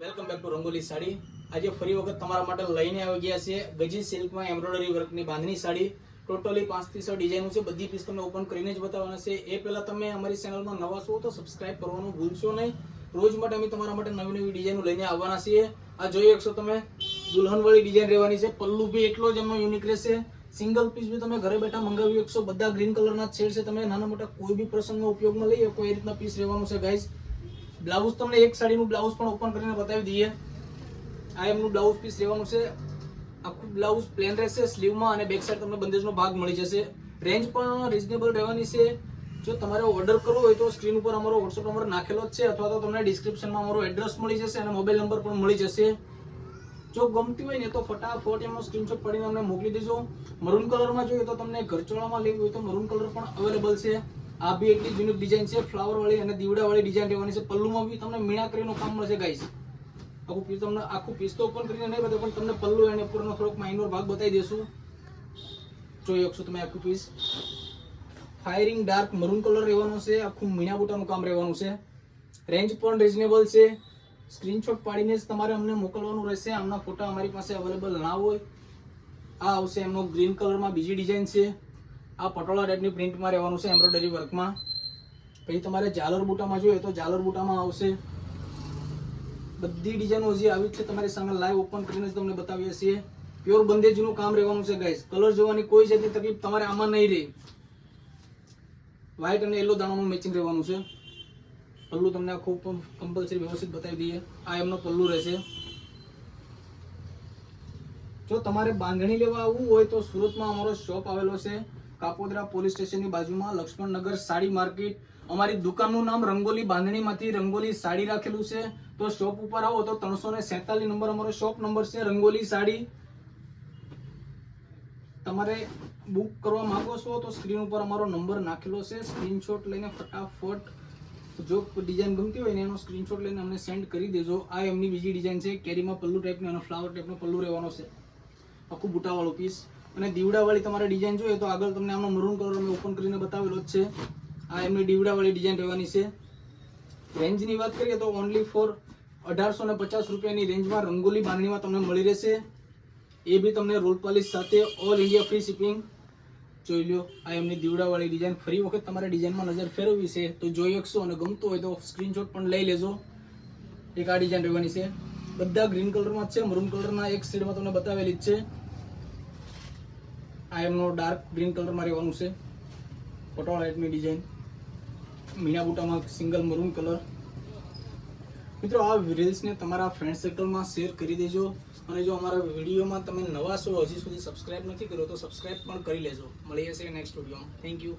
Welcome back to Rangoli sari આજે ફરી વખત તમારા માટે લઈને આવી ગયા છે ગજી સિલ્કમાં એમ્બ્રોઇડરી વર્કની બાંધણી સાડી. ટોટલી પાંચથી છ ડિઝાઇનો છે, બધી પીસ તમને ઓપન કરીને જ બતાવવાના છે. એ પહેલાં તમે અમારી ચેનલમાં નવા છો તો સબસ્ક્રાઇબ કરવાનું ભૂલશો નહીં. રોજ માટે અમે તમારા માટે નવી નવી ડિઝાઇનો લઈને આવવાના છીએ. આ જોઈ શકશો તમે, દુલ્હનવાળી ડિઝાઇન રહેવાની છે. પલ્લુ બી એટલો જ એમનો યુનિક રહેશે. સિંગલ પીસ બી તમે ઘરે બેઠા મંગાવી શકશો. બધા ગ્રીન કલરના શેડ છે. તમે નાના મોટા કોઈ બી પ્રસંગમાં ઉપયોગમાં લઈ શકો, એ રીતના પીસ રહેવાનું છે ગાઈઝ બ્લાઉઝ તમને એક સાડીનું બ્લાઉઝ પણ ઓપન કરીને બતાવી દઈએ. આ એમનું બ્લાઉઝ પીસ રહેવાનું છે. આખું બ્લાઉઝ પ્લેન રહેશે સ્લીવમાં અને બેક સાઈડ તમને બંદેજનો ભાગ મળી જશે. રેન્જ પણ રિઝનેબલ રહેવાની છે. જો તમારે ઓર્ડર કરવો હોય તો સ્ક્રીન ઉપર અમારો વોટ્સઅપ નંબર નાખેલો જ છે, અથવા તો તમને ડિસ્ક્રિપ્શનમાં અમારો એડ્રેસ મળી જશે અને મોબાઈલ નંબર પણ મળી જશે. જો ગમતી હોય ને તો ફટાફટ એમનો સ્ક્રીનશોટ પાડીને અમને મોકલી દેજો. મરૂન કલરમાં જોઈએ તો તમને ઘરચોળામાં લેવી હોય તો મરૂન કલર પણ અવેલેબલ છે. આ બી એટલી યુનિક ડિઝાઇન છે ફ્લાવર વાળી અને દીવડા વાળી ડિઝાઇન રહેવાની છે. પલ્લુમાં બી તમને મીણાકરીનું કામ મળશે ગાઈસ આખું પીસ તમને, આખું પીસ તો ઓપન કરીને નહીં બતાવે, પણ તમને પલ્લુ એને ઉપરનો થોડોક માઇનોર ભાગ બતાવી દેશું. જોઈ શકશો તમે આખું piece firing dark maroon colour રહેવાનો છે, આખું મીણા બુટાનું કામ રહેવાનું છે. રેન્જ પણ રિઝનેબલ છે. સ્ક્રીનશોટ પાડીને જ તમારે અમને મોકલવાનું રહેશે. આમના ફોટા અમારી પાસે અવેલેબલ ના હોય. આ આવશે એમનો ગ્રીન કલરમાં બીજી ડિઝાઇન છે. આ પટોળા ટાઈપની પ્રિન્ટમાં રહેવાનું છે એમ્બ્રોઇડરી વર્કમાં. પછી તમારે ઝાલર બુટામાં જોઈએ તો ઝાલર બુટામાં આવશે. બધી ડિઝાઇનો હજી આવી જ છે તમારી સામે લાઈવ ઓપન કરીને જ તમને બતાવીએ છીએ. પ્યોર બંદેજનું કામ રહેવાનું છે ગાઈસ. કલર જોવાની કોઈ જાતની તકલીફ તમારે આમાં નહીં રહે. વ્હાઈટ અને યલો દાણાનું મેચિંગ રહેવાનું છે. પલ્લુ તમને આખું કમ્પલસરી વ્યવસ્થિત બતાવી દઈએ. આ એમનો પલ્લુ રહેશે. જો તમારે બાંધણી લેવા આવવું હોય તો સુરતમાં અમારો શોપ આવેલો છે. કાપોદરા પોલીસ સ્ટેશનની બાજુમાં લક્ષ્મણનગર સાડી માર્કેટ. અમારી દુકાનનું નામ રંગોલી બાંધણીમાંથી રંગોલી સાડી રાખેલું છે. તો શોપ ઉપર આવો તો ત્રણસો ને સેતાલીસ નંબર અમારો શોપ નંબર છે, રંગોલી સાડી. તમારે બુક કરવા માંગો છો તો સ્ક્રીન ઉપર અમારો નંબર નાખેલો છે. સ્ક્રીનશોટ લઈને ફટાફટ જો ડિઝાઇન ગમતી હોય ને એનો સ્ક્રીનશોટ લઈને અમને સેન્ડ કરી દેજો. આ એમની બીજી ડિઝાઇન છે, કેરીમાં પલ્લુ ટાઈપની અને ફ્લાવર ટાઈપનો પલ્લુ રહેવાનો છે. આખું બુટાવાળો પીસ અને દીવડાવાળી તમારે ડિઝાઇન જોઈએ તો આગળ તમને આમનો મરૂન કલર અમે ઓપન કરીને બતાવેલો જ છે. આ એમની દીવડાવાળી ડિઝાઇન રહેવાની છે. રેન્જની વાત કરીએ તો ઓનલી ફોર અઢારસો ને પચાસ રૂપિયાની રેન્જમાં રંગોલી બાંધણીમાં તમને મળી રહેશે. એ બી તમને રોલ પોલિશ સાથે ઓલ ઇન્ડિયા ફ્રી શિપિંગ જોઈ લો આ એમની દીવડાવાળી ડિઝાઇન ફરી વખત તમારે ડિઝાઇનમાં નજર ફેરવવી છે તો જોઈ શકશો અને ગમતું હોય તો સ્ક્રીનશોટ પણ લઈ લેજો. એક આ ડિઝાઇન રહેવાની છે. બધા ગ્રીન કલરમાં જ છે મરૂન કલરના એક શેડમાં તમને બતાવેલી જ છે. આ એમનો ડાર્ક ગ્રીન કલરમાં રહેવાનું છે. પટોળા ટાઈપની ડિઝાઇન મીના બુટામાં સિંગલ મરૂન કલર મિત્રો, આ રીલ્સને તમારા ફ્રેન્ડ સર્કલમાં શેર કરી દેજો. અને જો અમારા વિડીયોમાં તમે નવા છો, હજી સુધી સબસ્ક્રાઇબ નથી કર્યો, તો સબસ્ક્રાઇબ પણ કરી લેજો. મળીએ છીએ નેક્સ્ટ વિડીયોમાં થેન્ક યુ